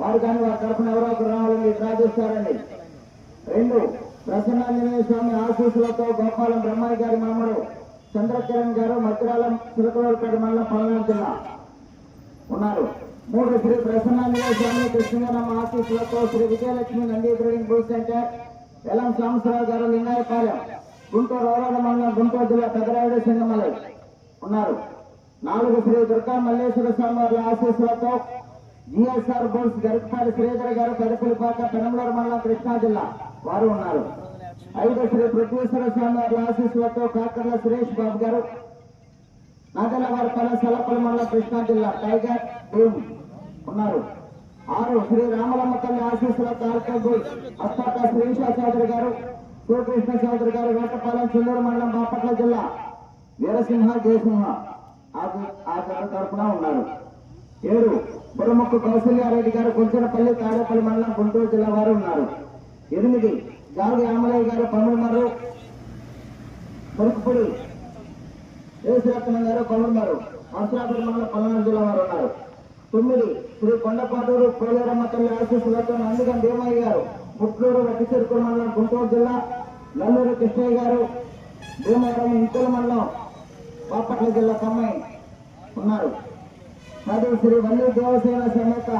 వారు కానీ వారి తరఫున ఎవరో ఒకరు రావాలని ప్రార్థిస్తారండి. రెండు ప్రసన్నాంజనేయ స్వామి ఆశీస్సులతో గోపాలం బ్రహ్మాయి గారి మామడు చంద్రకిరణ్ గారు మద్రాలం చిలకలపేట మండలం పల్నాడు జిల్లా ఉన్నారు. మూడు శ్రీ ప్రసన్నాంజనేయ స్వామి కృష్ణగానమ్మ ఆశీస్సులతో Sri Vijayalakshmi Nandi breeding bull centre Elam Sambasivarao garu Lingayapalem Guntur రౌరాల మండలం గుంటూరు జిల్లా పెదరాయుడు సింగమలై ఉన్నారు. నాలుగు శ్రీ దుర్గా మల్లేశ్వర స్వామి వారి ఆశీస్సులతో జిఎస్ఆర్ బోల్స్ గరికపాటి శ్రీధర్ గారు పెదపులిపాక పెనంలూరు మండలం కృష్ణా జిల్లా వారు ఉన్నారు. ఐదు శ్రీ పృథ్వేశ్వర స్వామి వారి ఆశీస్సులతో కాకర్ల సురేష్ బాబు గారు నాగలవారిపల్లి సలపల మండలం కృష్ణా జిల్లా టైగర్ భీమ్ ఉన్నారు. ఆరు శ్రీ రామలమ్మ తల్లి ఆశీస్సుల తాలూకా అస్తాక శ్రీషా చౌదరి గారు శివకృష్ణ చౌదరి గారు వేటపాలెం చెల్లూరు మండలం బాపట్ల జిల్లా వీరసింహ జయసింహ ఆ జ- తరఫున ఉన్నారు. ఏడు బురముక్కు కౌశల్యారెడ్డి గారు కుంచనపల్లి తాడేపల్లి మండలం గుంటూరు జిల్లా వారు ఉన్నారు. ఎనిమిది గాలి రామలయ్య గారు పమిడిమర్రు మురుకుపూడి యేసురత్నం గారు కొమరమారు అసరాపురి మండలం పల్నాడు జిల్లా వారు ఉన్నారు. తొమ్మిది శ్రీ కొండపాటూరు పోలేరమ్మ తల్లి ఆశీస్సులతో నందిగం భీమయ్య గారు పుట్లూరు వెంకటేశ్వర మండలం గుంటూరు జిల్లా నల్లూరు కృష్ణయ్య గారు భీమవరం ఇంకుల మండలం బాపట్ల జిల్లా కమ్మాయి ఉన్నారు. మరియు శ్రీ వల్లి దేవసేన సమేత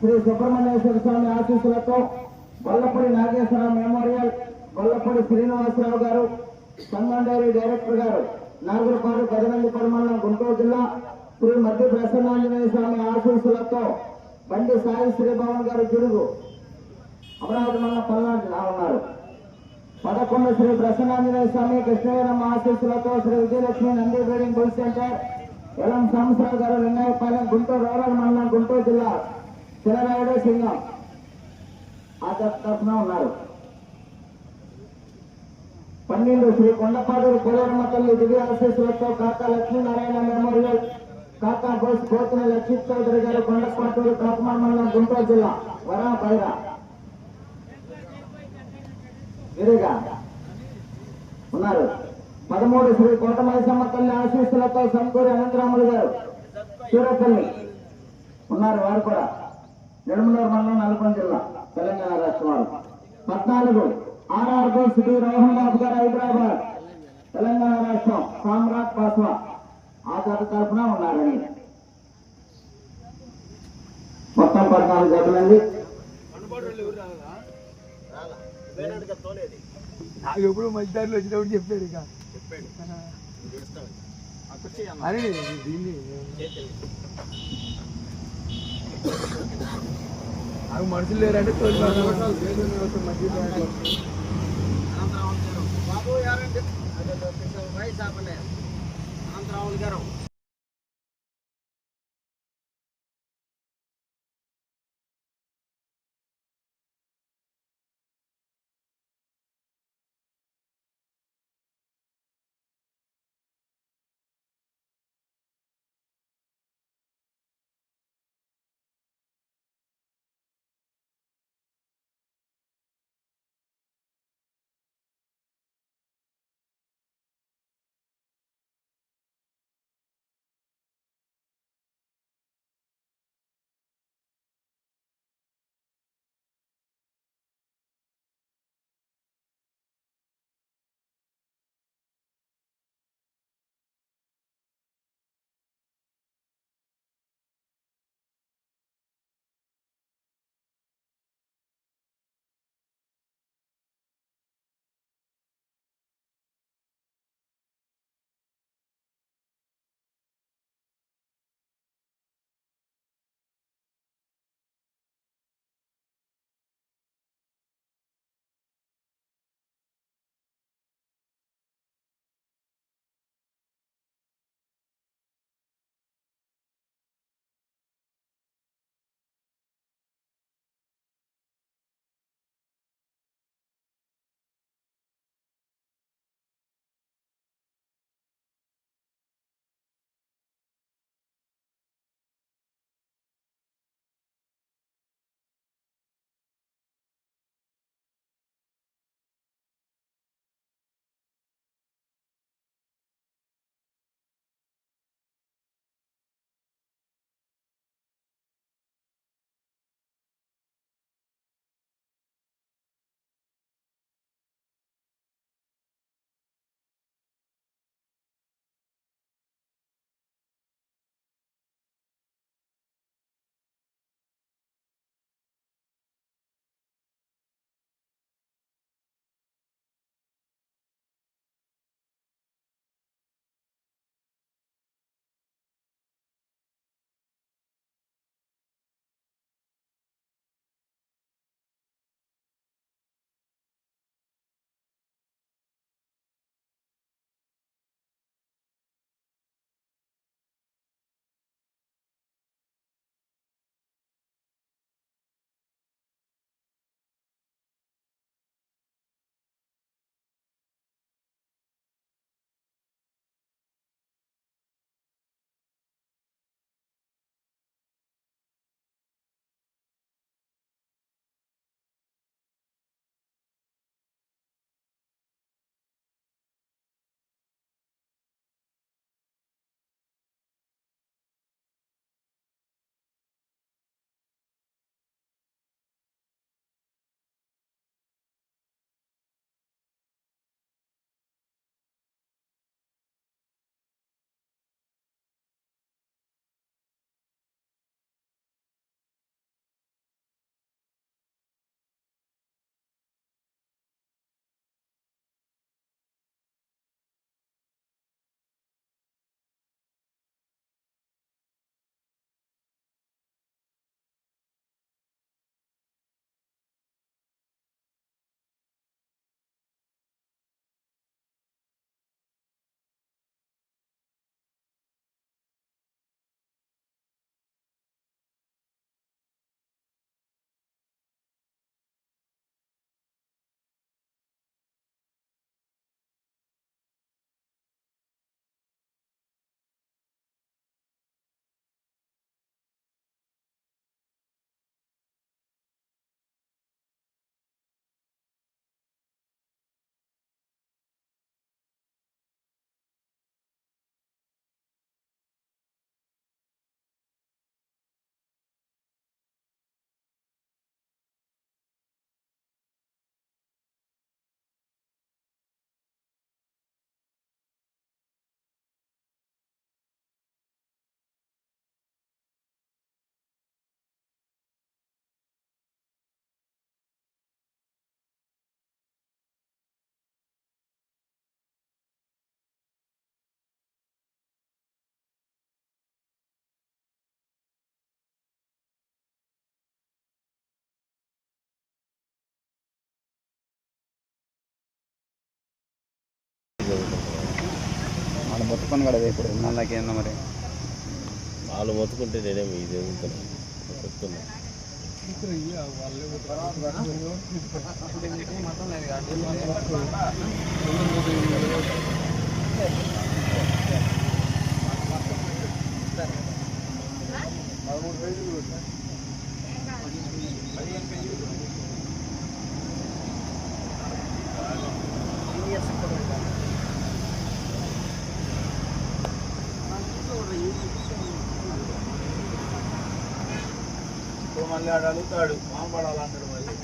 శ్రీ సుబ్రహ్మణ్యేశ్వర స్వామి ఆశీస్సులతో Vallapudi Nageswararao memorial Vallapudi Srinivasarao garu Sangam dairy director గారు నాగులపాడు పెదనందిపడి మండలం గుంటూరు జిల్లా శ్రీ మధ్య ప్రసన్నాంజనేయ స్వామి ఆశీస్సులతో బండి సాయి శ్రీభవన్ గారు గిడుగు అమరావతి మండలం పల్నాడు ఉన్నారు. పదకొండు శ్రీ ప్రసన్నాంజనేయ స్వామి కృష్ణవేరమ్మ ఆశీస్సులతో Sri Vijayalakshmi Nandi breeding bull centre Elam Sambasivarao garu Lingayapalem Guntur rural మండలం గుంటూరు జిల్లా చిలరాయుడు సింగం. ఆ తరఫున ఉన్నారు. పన్నెండు శ్రీ కొండపాదూరు కోలరమ్మ తల్లి దివ్య ఆశీస్సులతో కాకా లక్ష్మీనారాయణ మెమోరియల్ కాకా బోస్ పోతున్న లక్ష్మీ చౌదరి గారు కొండపాటూరు కాకుమార్ మండలం గుంటూరు జిల్లా వరా బైరా విరిగా ఉన్నారు. పదమూడు శ్రీ కోటమైసమ్మ తల్లి ఆశీస్సులతో సంకూరి అనంతరాములు గారు. సూరపల్లి. ఉన్నారు వారు కూడా. నిడుమలూరు మండలం నల్గొండ జిల్లా తెలంగాణ రాష్ట్ర వారు. పద్నాలుగు. ఆర్ఆర్ గో శ్రీ రోహన్ బాబు గారు హైదరాబాద్. తెలంగాణ రాష్ట్రం సామ్రాట్ పాస్వా ఆ జత తరఫున ఉన్నారని. మొత్తం పద్నాలుగు జతలండి. ఎప్పుడు మధ్యదారిలో వచ్చినప్పుడు చెప్పారు ఇక. అరే దీన్ని నాకు మనుషులు లేరంటే తోలి బాబు ఎవరండి అనంతరావులు గారు పని కూడా ఇప్పుడు. నాకేందో మరి. వాళ్ళు మొత్తుకుంటే నేనేమి ఇది ఎదుగుతున్నా చెప్తున్నా. అడుగుతాడు మాంబడాలంటాడు మళ్ళీ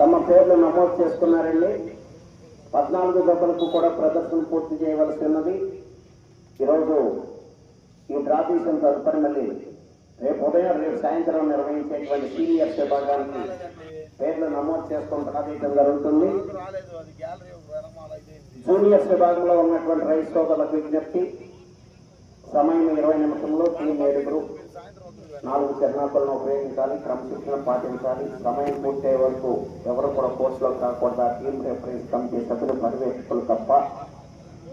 తమ పేర్లు నమోదు చేసుకున్నారండి. పద్నాలుగు దెబ్బలకు కూడా ప్రదర్శన పూర్తి చేయవలసి ఉన్నది. ఈరోజు ఈ డ్రా తీసిన తదుపరి మళ్ళీ రేపు ఉదయం రేపు సాయంత్రం నిర్వహించేటువంటి సీనియర్స్ విభాగానికి పేర్లు నమోదు చేసుకుని డ్రా జరుగుతుంది. రాలేదు అది గ్యాలరీ జూనియర్స్ విభాగంలో ఉన్నటువంటి రైతు సోదరులకు విజ్ఞప్తి. సమయం ఇరవై నిమిషంలో టీం ఏడుగురు నాలుగు చరణాలను ఉపయోగించాలి క్రమశిక్షణ పాటించాలి సమయం పూర్తయ్యే వరకు ఎవరు కూడా కోర్సులో కాకుండా టీం రెఫరెన్స్ కమిటీ సభ్యులు పర్యవేక్షకులు తప్ప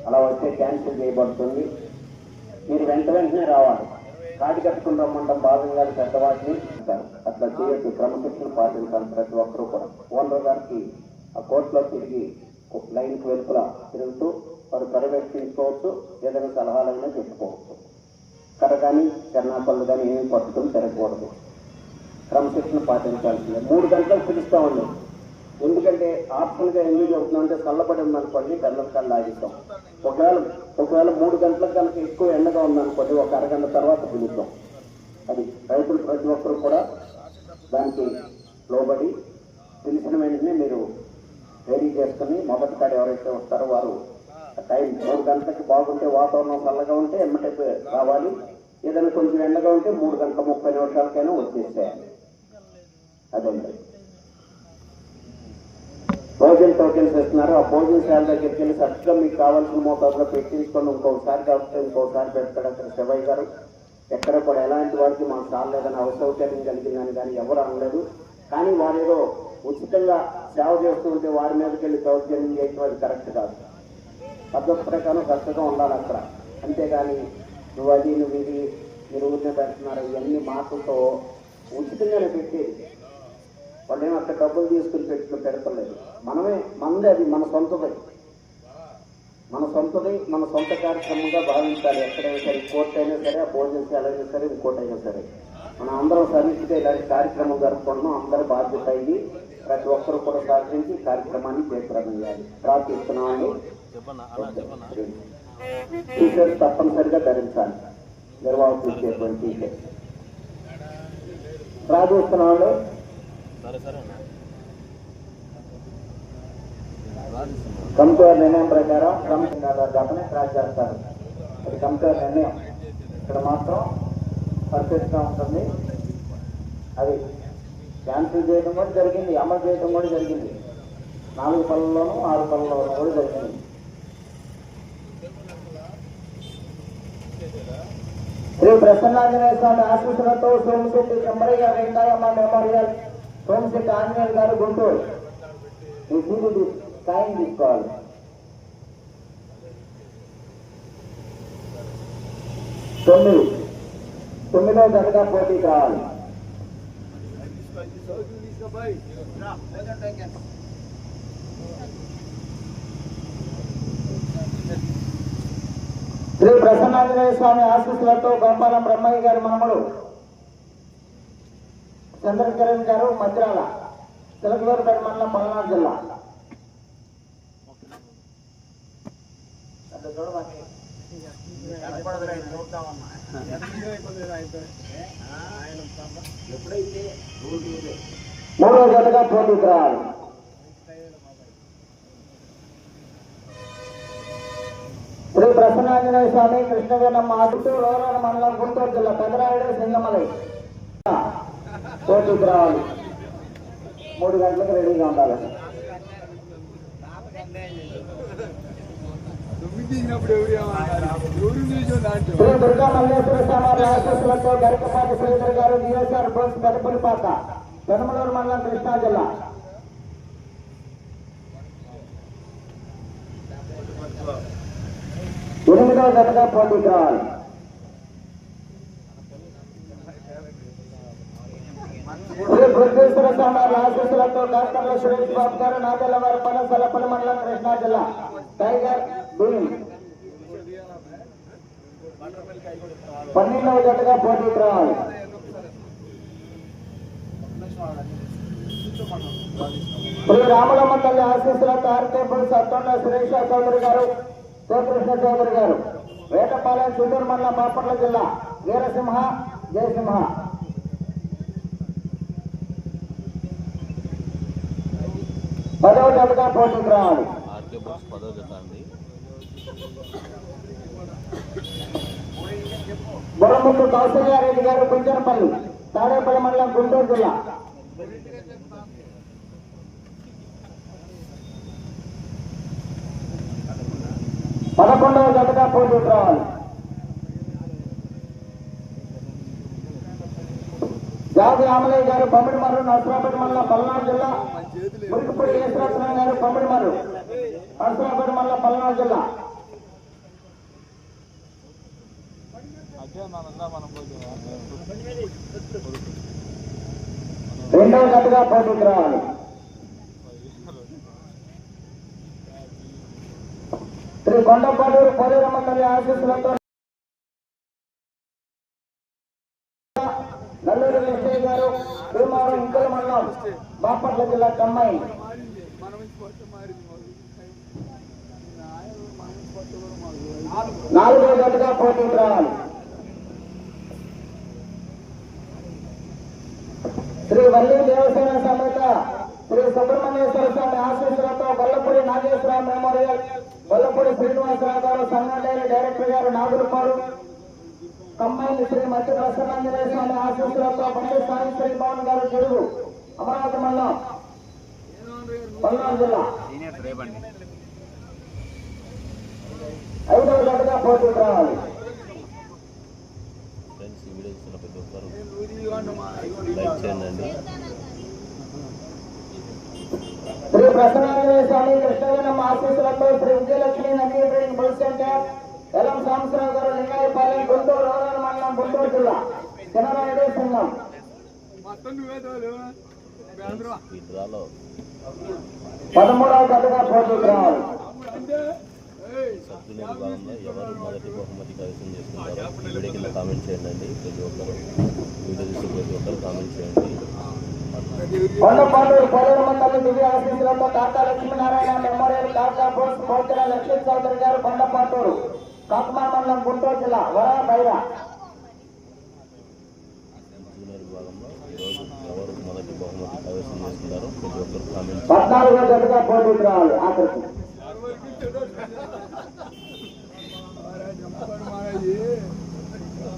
అలా వస్తే క్యాన్సిల్ చేయబడుతుంది. మీరు వెంట వెంటనే రావాలి. కాటి కట్టుకుని రమ్మంటాం భాగంగా పెద్దవాటిని అంటారు. అట్లా చేయొచ్చు క్రమశిక్షణ పాటించాలి ప్రతి ఒక్కరూ కూడా. ఓనర్ గారికి ఆ కోర్టులో తిరిగి లైన్కి వెలుపుల తిరుగుతూ వారు పర్యవేక్షించుకోవచ్చు. ఏదైనా సలహాలైనా చెప్పుకోవచ్చు. కర్ర కానీ చెన్నాపళ్ళు కానీ ఏమీ పట్టుకొని తిరగకూడదు. క్రమశిక్షణ పాటించాల్సిందే. మూడు గంటలకు ఉన్నాం ఎందుకంటే ఆప్షన్గా ఎందుకు చెబుతున్నాం అంటే చల్లబడి ఉందనుకోండి గంటలకు కళ్ళు ఆగిస్తాం ఒకవేళ ఒకవేళ మూడు గంటలకు కనుక ఎక్కువ ఎండగా ఉందనుకోండి ఒక అరగంట తర్వాత పిలుద్దాం. అది రైతులు ప్రతి ఒక్కరు కూడా దానికి లోబడి తెలిసిన వెంటనే మీరు రెడీ చేసుకుని మొదటి కాడ ఎవరైతే వస్తారో వారు ఆ టైం మూడు గంటలకి బాగుంటే వాతావరణం చల్లగా ఉంటే ఎమ్మటే రావాలి. ఏదైనా కొంచెం ఎండగా ఉంటే మూడు గంటల ముప్పై నిమిషాలకైనా వచ్చేసేయాలి అదండి. భోజన టోకెన్స్ ఇస్తున్నారు. ఆ భోజనశాల దగ్గరికి వెళ్ళి సరిగ్గా మీకు కావాల్సిన మోతాదులో పెట్టించుకొని ఇంకోసారి కాకపోతే ఇంకొకసారి పెడతాడు అక్కడ శివయ్య గారు. ఎక్కడ కూడా ఎలాంటి వారికి మాకు చాలేదని అవసౌకర్యం కలిగిందని కానీ ఎవరు అనలేదు. కానీ వారు ఏదో ఉచితంగా సేవ చేస్తుంటే వారి మీదకి వెళ్ళి దౌర్జన్యం చేయటం అది కరెక్ట్ కాదు. పద్ధతి ప్రకారం కష్టంగా ఉండాలి అక్కడ. అంతేగాని నువ్వు అది నువ్వు ఇది మీరు ఊరిని పెడుతున్నారు ఇవన్నీ మాటలతో ఉచితంగానే పెట్టేది. వాళ్ళు ఏమో అక్కడ డబ్బులు తీసుకుని పెట్టిన పెడతలేదు మనమే మనదే అది మన సొంతది. మన సొంతది మన సొంత కార్యక్రమంగా భావించాలి. ఎక్కడైనా సరే కోర్టు అయినా సరే ఆ భోజనశాల అయినా సరే ఇంకోటి అయినా సరే. మనం అందరం సమిష్టిగా ఇలాంటి కార్యక్రమం జరుపుకుంటున్నాం. అందరి బాధ్యత అయ్యి ప్రతి ఒక్కరు కూడా సహకరించి కార్యక్రమాన్ని జయప్రదం ప్రార్థిస్తున్నామని టీషర్ట్ తప్పనిసరిగా ధరించాలి. నిర్వాహకులు ఇచ్చేటువంటి టీషర్ట్ ప్రార్థిస్తున్నామండి సరే నిర్ణయం ప్రకారం క్రమశిక్షణ గమనే ట్రాక్ చేస్తారు. అది కమిటీ నిర్ణయం. ఇక్కడ మాత్రం పర్ఫెక్ట్గా ఉంటుంది. అది క్యాన్సిల్ చేయడం కూడా జరిగింది అమలు చేయడం కూడా జరిగింది. నాలుగు పనుల్లోనూ ఆరు పనుల్లోనూ కూడా జరిగింది. శ్రీ ప్రసన్నాంజనేయ స్వామి ఆశీస్సులతో సోమశెట్టి చెమ్మరయ్య వెంకయ్యమ్మ మెమోరియల్ సోమశెట్టి ఆంజనేయులు గారు గుంటూరు ఈ సీడీ సాయం తీసుకోవాలి తొమ్మిది తొమ్మిదో జతగా పోటీ కావాలి శ్రీ ప్రసన్నాంజనేయ స్వామి ఆశీస్సులతో గోపాలం బ్రహ్మయ్య గారి మనముడు చంద్రకిరణ్ గారు మద్రాల తిలకలూరుపేట మండలం పల్నాడు జిల్లా. మూడో జతగా పోటీకి రావాలి ప్రసన్నాంజనేయ స్వామి కృష్ణవేణమ్మ గుంటూరు రోరాల మండలం గుంటూరు జిల్లా పెదరాయుడు సింగమలై. పోటీకి రావాలి మూడు గంటలకు రెడీగా ఉండాలి. శ్రీ దుర్గా మల్లేశ్వర స్వామి ఆశస్సులతో గరికపాటి శ్రీధర్ గారు నియోజకవర్గ బోస్ పెదపల్లిపాక పెనమలూరు మండలం కృష్ణా జిల్లా. Thank you. ఎనిమిదవ జతగా పోటీకి రావాలి శ్రీ బుద్ధేశ్వర స్వామి ఆశీస్సులతో డాక్టర్ల సురేష్ బాబు గారు నాదెల్లవారి పనసలపల్లి మండలం కృష్ణా జిల్లా. టైగర్ భూమి. పన్నెండవ జతగా పోటీకి రావాలి శ్రీ రాములమ్మ తల్లి ఆశీస్సులతో ఆర్కేపుల్ సత్తొండ సురేష్ చౌదరి గారు శివకృష్ణ చౌదరి గారు. వేటపాలెం చిత్తూరు మండలం బాపట్ల జిల్లా వీరసింహ జయసింహ. పదవ జతగా పోటీకి రావాలి. బుర్రముట్టు కౌశల్యారెడ్డి గారు కుంచనపల్లి తాడేపల్లి మండలం గుంటూరు జిల్లా. పదకొండవ జతగా పోటీకి రావాలి జాతి ఆమలయ్య గారు బొమ్మడి నర్సరాపేట మండలం పల్నాడు జిల్లా. మురికిపూడి ఈశ్వరత్నం గారు బొమ్మడి నర్సరాపేట మండలం పల్నాడు జిల్లా. రెండవ జతగా పోటీకి రావాలి శ్రీ కొండపాటూరు పోలేరమ్మ తల్లి ఆశీస్సులతో నల్లూరు వెంకయ్య గారు భీమవరం ఇంకల మండలం బాపట్ల జిల్లా కమ్మాయి నాలుగో గంటగా పోటీకి రావాలి శ్రీ వల్లి దేవసేన సమేత శ్రీ సుబ్రహ్మణ్యేశ్వర స్వామి ఆశీస్సులతో గొల్లపూడి నాగేశ్వర మెమోరియల్ గొల్లపూడి శ్రీనివాసరావు గారు సంఘాలయ డైరెక్టర్ గారు నాగులపాడు. కంబైన్ శ్రీ మధ్య ప్రసన్నాంజనేయ స్వామి ఆశీస్సులతో బండి సాయి శ్రీ భవన్ గారు చెరువు అమరావతి మండలం పల్నాడు జిల్లా. ఐదవ జతగా పోటీకి రావాలి. ఫ్రెండ్స్ ఈ వీడియో చూస్తున్న ప్రతి ఒక్కరు ఇదిగోండి మా లైక్ చేయండి శ్రీ ప్రసన్నాంజనేయ స్వామి కృష్ణవేణమ్మ ఆశీస్సులతో శ్రీ విజయలక్ష్మి నదీ bridge bull centre Elam Sambasrao garu Lingayapalem Guntur rural మండలం గుంటూరు జిల్లా. చిన్నరాయుడు సంఘం. పదమూడవ జతగా పోటీ రావాలి అంటే విభాగంలో ఎవరు మొదటి బహుమతి కైవసం చేసుకుంటారో వీడియో కింద కామెంట్ చేయండి. ప్రతి ఒక్కరు వీడియో చూసి ప్రతి ఒక్కరు కామెంట్ చేయండి. కొండపాటూరు పోలేరమ్మ తల్లి దివ్య ఆశీస్సులతో కాకా లక్ష్మీనారాయణ మెమోరియల్ కాకా పోస్ట్ పోచర లక్ష్మీ చౌదరి గారు కొండపాటూరు కాకుమా మండలం గుంటూరు జిల్లా వర బైరా పద్నాలుగో జతగా పోటీకి రావాలి ఆఖరికి.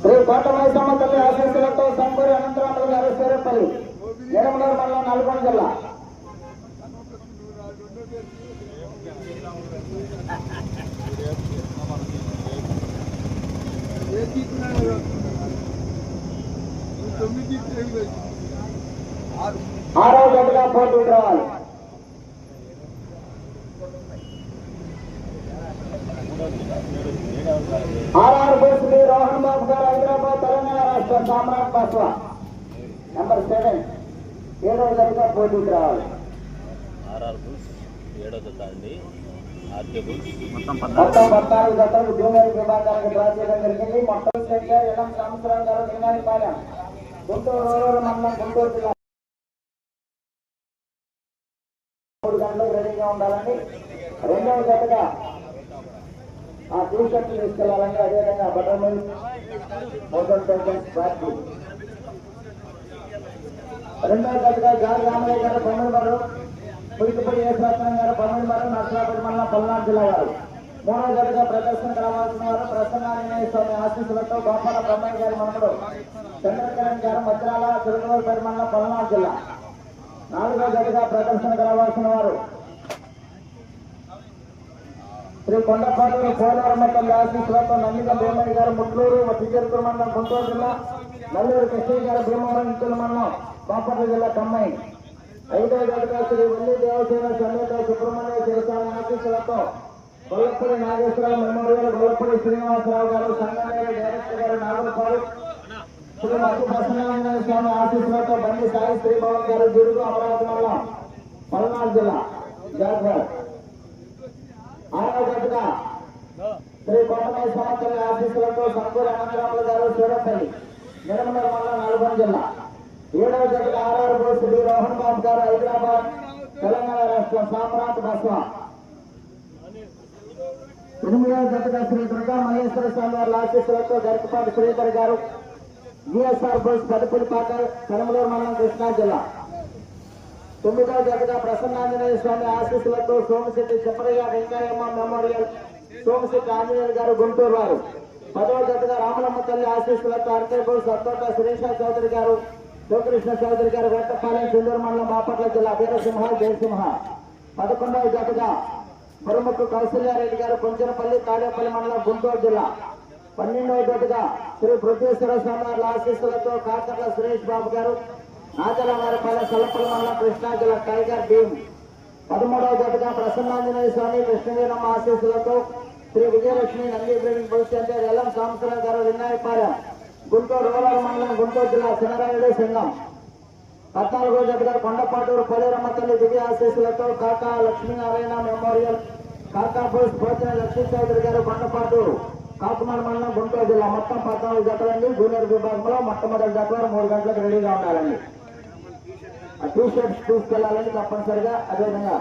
శ్రీ కోట మైసమ్మ తల్లి ఆశీస్సులతో సంపూరి అనంతరాములు గారు సూర్యపల్లి ఎడమలూరు మండలం నల్గొండ జిల్లా ఏ తీసుకున్నాడు తొమ్మిది తీసుకు ఆరు ఆరో జతగా పోటీకి రావాలి ఆర్ఆర్ బస్ శ్రీ రోహన్ బాబు గారు హైదరాబాద్ తెలంగాణ రాష్ట్ర సామ్రాట్ బస్వా. Number seven. ఏడవ జతగా పోటీకి రావాలి జత మొత్తం పద్నాలుగు. జతలకు జూనియర్ విభాగానికి డ్రా చేయడం జరిగింది మొత్తం ఎడం సంవత్సరం గారు లింగానిపాలెం గుంటూరు రూరల్ మండలం గుంటూరు జిల్లా. మూడు గంటలకు రెడీగా ఉండాలని రెండవ జతగా ఆ టీ షర్ట్లు తీసుకెళ్ళాలని అదేవిధంగా బటర్ మిల్క్ మోషన్ పెన్షన్ పార్టీ రెండవ తరగతి జారి రామయ్య గారు పన్నెండు మరు పులికిపూడి యేసరత్నం గారు పన్నెండు మరు నర్సరాపేట మండలం పల్నాడు జిల్లా వారు. మూడవ తరగతి ప్రదర్శన కావాల్సిన వారు ప్రసన్నాంజనేయ స్వామి ఆశీస్సులతో గోపాల బ్రహ్మయ్య గారి మనముడు చంద్రకరణ్ గారు మద్రాల తిరుమలపేట మండలం పల్నాడు జిల్లా. నాలుగో తరగతి ప్రదర్శన కావాల్సిన వారు శ్రీ కొండపాటూరు పోలవరమ్మ ఆశీస్సులతో నందిగం భీమయ్య గారు ముట్లూరు విజయపూర్ మండలం గుంటూరు జిల్లా. నల్లూరు కృష్ణయ్య గారు భీమవరం ఇంకుల మండలం. బాపట్ల జిల్లా కమ్మాయి ఐదో జతగా శ్రీ వల్లి దేవసేన సమేత సుబ్రహ్మణ్య శివస్వామి ఆఫీసులతో గొల్లపల్లి నాగేశ్వరరావు మెమోరియల్ గొల్లపల్లి శ్రీనివాసరావు గారు సంగారెడ్డి డైరెక్టర్ గారు నాగోపాల్ శ్రీ మధ్య ప్రసన్నారాయణ స్వామి ఆఫీసులతో బండి సాయి శ్రీభవన్ గారు గిరుగు అమరావతి మండలం పల్నాడు జిల్లా జాగ్రత్త ఆరో గడక శ్రీ కోటమై సంవత్సరం ఆశీస్సులతో సంపూర్ అనంతరాములు గారు సూరపల్లి నిర్మల మండలం నల్గొండ జిల్లా. ఏడవ జతగా ఆర్ఆర్ బోస్ శ్రీ రోహన్ బాబు గారు హైదరాబాద్ తెలంగాణ రాష్ట్రం సామ్రాట్ బస్వా. ఎనిమిదవ జతగా శ్రీ దుర్గా మహేశ్వర స్వామి వారి ఆశీస్సులతో గరికపాటి శ్రీధర్ గారు విఎస్ఆర్ బోస్ పెద్దపల్లిపాక పెనమలూరు మండలం కృష్ణా జిల్లా. తొమ్మిదవ జతగా ప్రసన్నాంజనేయ స్వామి ఆశీస్సులతో సోమశెట్టి చిప్పరయ్య వెంకయ్యమ్మ మెమోరియల్ సోమశెట్టి ఆంజనేయులు గారు గుంటూరు వారు. పదవ జతగా రామలమ్మ తల్లి ఆశీస్సులతో అరకేపూర్ సత్తోట శిరీష చౌదరి గారు శివకృష్ణ చౌదరి గారు వేటపాలెం చెల్లూరు మండలం బాపట్ల జిల్లా వీరసింహ జయసింహ. పదకొండవ జతగా మురుముక్కు కౌశల్యారెడ్డి గారు కొంచెనపల్లి తాడేపల్లి మండలం గుంటూరు జిల్లా. పన్నెండవ జతగా శ్రీ పృథ్వేశ్వర స్వామి వారి ఆశీస్సులతో కాకర్ల సురేష్ బాబు గారు నాచలవారిపల్లె సలపల్లి మండలం కృష్ణా జిల్లా టైగర్ భీమ్. పదమూడవ జతగా ప్రసన్నాంజనేయ స్వామి కృష్ణవీరమ్మ ఆశీస్సులతో Sri Vijayalakshmi Nandi breeding position L M Sambasivarao garu Vinayapalem Guntur rural మండలం గుంటూరు జిల్లా చినరాయుడు సంఘం. పద్నాలుగో జగదారు కొండపాటూరు పొలేరమ్మ తల్లి దివ్య ఆశీస్సులతో కాకా లక్ష్మీనారాయణ మెమోరియల్ కాకా పోస్ట్ పోచిన లక్ష్మీ చౌదరి గారు కొండపాటూరు. కాకుమాడ మండలం గుంటూరు జిల్లా మొత్తం పద్నాలుగు జతలండి. జూనియర్ విభాగంలో మొట్టమొదటి జతలు మూడు గంటలకు రెడీగా ఉండాలండి. ఆ టీ షర్ట్స్ తీసుకెళ్ళాలని తప్పనిసరిగా. అదేవిధంగా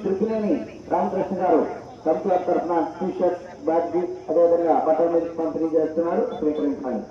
త్రిపునేని రామకృష్ణ గారు కంపెనీ తరఫున టీ షర్ట్స్ బ్యాగ్ అదేవిధంగా బటర్ మిల్క్ పంపిణీ చేస్తున్నారు. స్వీకరించాలి